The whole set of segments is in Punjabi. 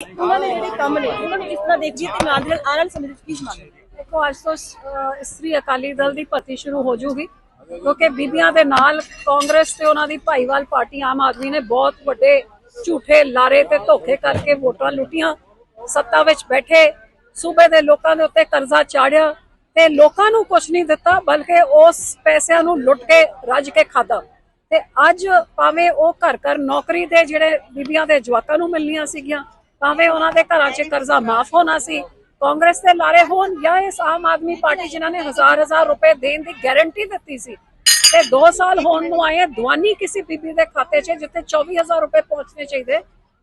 ਉਹਨਾਂ ਨੇ ਜਿਹੜੇ ਕੰਮ ਨੇ ਉਹਨਾਂ ਨੂੰ ਕਿਸ ਤਰ੍ਹਾਂ ਦੇਖਦੀ ਹੈ ਤੇ ਨਾਲ ਦੀ ਨਾਲ ਆਉਣ ਵਾਲੇ ਸਮੇਂ ਵਿੱਚ ਕੀ ਮੰਗਦੇ ਦੇਖੋ ਅੱਜ ਤੋਂ ਅਹ, ਇਸਤਰੀ ਅਕਾਲੀ ਦਲ ਦੀ ਭਰਤੀ ਸ਼ੁਰੂ ਹੋ ਜੂਗੀ ਕਿਉਂਕਿ ਬੀਬੀਆਂ ਦੇ ਨਾਲ ਕਾਂਗਰਸ ਤੇ ਉਹਨਾਂ ਦੀ ਭਾਈਵਾਲ ਪਾਰਟੀ ਆਮ ਆਦਮੀ ਨੇ ਬਹੁਤ ਵੱਡੇ ਝੂਠੇ ਲਾਰੇ ਤੇ ਧੋਖੇ ਕਰਕੇ ਵੋਟਾਂ ਲੁੱਟੀਆਂ ਸੱਤਾ ਵਿੱਚ ਬੈਠੇ ਸੂਬੇ ਦੇ ਲੋਕਾਂ ਦੇ ਉੱਤੇ ਕਰਜ਼ਾ ਚਾੜਿਆ ਤੇ ਲੋਕਾਂ ਨੂੰ ਕੁਝ ਨਹੀਂ ਦਿੱਤਾ ਬਲਕਿ ਉਸ ਪੈਸਿਆਂ ਨੂੰ ਲੁੱਟ ਕੇ ਰੱਜ ਕੇ ਖਾਦਾ ਤੇ ਅੱਜ ਭਾਵੇਂ ਉਹ ਘਰ ਘਰ ਨੌਕਰੀ ਦੇ ਜਿਹੜੇ ਬੀਬੀਆਂ ਦੇ ਜਵਾਕਾਂ ਨੂੰ ਮਿਲਣੀਆਂ ਸੀਗੀਆਂ ਭਾਵੇਂ ਉਹਨਾਂ ਦੇ ਘਰਾਂ 'ਚ ਕਰਜ਼ਾ ਮਾਫ ਹੋਣਾ ਸੀ, ਕਾਂਗਰਸ ਦੇ ਲਾਰੇ ਹੋਣ ਜਾਂ ਇਸ ਆਮ ਆਦਮੀ ਪਾਰਟੀ ਜਿਨ੍ਹਾਂ ਨੇ ਹਜ਼ਾਰ ਹਜ਼ਾਰ ਰੁਪਏ ਦੇਣ ਦੀ ਗਾਰੰਟੀ ਦਿੱਤੀ ਸੀ, ਤੇ 2 ਸਾਲ ਹੋਣ ਨੂੰ ਆਏ ਦਵਾਨੀ ਕਿਸੇ ਬੀਬੀ ਦੇ ਖਾਤੇ 'ਚ ਜਿੱਥੇ 24000 ਰੁਪਏ ਪਹੁੰਚਣੇ ਚਾਹੀਦੇ,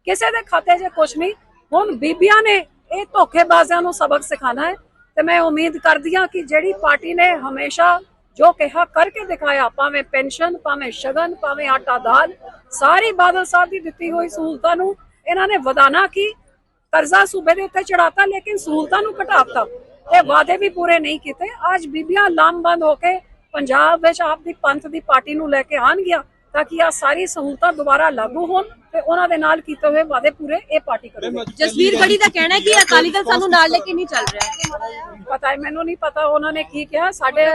ਕਿਸੇ ਦੇ ਖਾਤੇ 'ਚ ਕੁਝ ਨਹੀਂ, ਹੁਣ ਬੀਬੀਆਂ ਨੇ ਇਹ ਧੋਖੇਬਾਜ਼ਾਂ ਨੂੰ ਸਬਕ ਸਿਖਾਣਾ ਹੈ, ਤੇ ਮੈਂ ਉਮੀਦ ਕਰਦੀ ਹਾਂ ਕਿ ਜਿਹੜੀ ਪਾਰਟੀ ਨੇ ਹਮੇਸ਼ਾ ਜੋ ਕਿਹਾ ਕਰਕੇ ਦਿਖਾਇਆ, ਭਾਵੇਂ ਪੈਨਸ਼ਨ, ਭਾਵੇਂ ਸ਼ਗਨ, ਭਾਵੇਂ ਆਟਾ ਦਾਲ, ਸਾਰੀ ਬਾਦਲ ਸਾਹਿਬ ਦੀ ਦਿੱਤੀ ਹੋਈ ਸਹੂਲਤਾਂ ਨੂੰ ਇਹਨਾਂ ਨੇ ਵਧਾਣਾ ਕੀ? ਕਰਜ਼ਾ ਸੂਬੇ ਦੇ ਉੱਤੇ ਚੜਾਤਾ ਲੇਕਿਨ ਸਹੂਲਤਾਂ ਨੂੰ ਘਟਾਤਾ। ਤੇ ਵਾਅਦੇ ਵੀ ਪੂਰੇ ਨਹੀਂ ਕੀਤੇ। ਅੱਜ ਬੀਬੀਆਂ ਲਾਮਬੰਦ ਹੋ ਕੇ ਪੰਜਾਬ ਵਿੱਚ ਆਪ ਦੀ ਪੰਥ ਦੀ ਪਾਰਟੀ ਨੂੰ ਲੈ ਕੇ ਆਣਗੀਆਂ ਤਾਂ ਕਿ ਆ ਸਾਰੀ ਸਹੂਲਤਾਂ ਦੁਬਾਰਾ ਲਾਗੂ ਹੋਣ ਤੇ ਉਹਨਾਂ ਦੇ ਨਾਲ ਕੀਤੇ ਹੋਏ ਵਾਅਦੇ ਪੂਰੇ ਇਹ ਪਾਰਟੀ ਕਰੇਗੀ। ਜਸਵੀਰ ਗੜੀ ਦਾ ਕਹਿਣਾ ਹੈ ਕਿ ਅਕਾਲੀ ਦਲ ਸਾਨੂੰ ਨਾਲ ਲੈ ਕੇ ਨਹੀਂ ਚੱਲ ਰਿਹਾ। ਪਤਾ ਹੈ ਮੈਨੂੰ ਨਹੀਂ ਪਤਾ ਉਹਨਾਂ ਨੇ ਕੀ ਕਿਹਾ। ਸਾਡੇ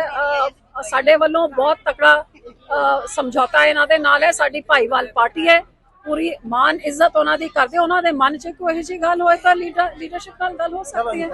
ਸਾਡੇ ਵੱਲੋਂ ਬਹੁਤ ਤਕੜਾ ਸਮਝੌਤਾ ਇਹਨਾਂ ਦੇ ਨਾਲ ਹੈ। ਸਾਡੀ ਭਾਈਵਾਲ ਪਾਰਟੀ ਹੈ। ਪੂਰੀ ਮਾਨ ਇੱਜ਼ਤ ਉਹਨਾਂ ਦੀ ਕਰਦੇ, ਉਹਨਾਂ ਦੇ ਮਨ 'ਚ ਕੋਈ ਇਹੋ ਜਿਹੀ ਗੱਲ ਹੋਏ ਤਾਂ ਲੀਡਰ ਲੀਡਰਸ਼ਿਪ ਨਾਲ ਗੱਲ ਹੋ ਸਕਦੀ ਹੈ।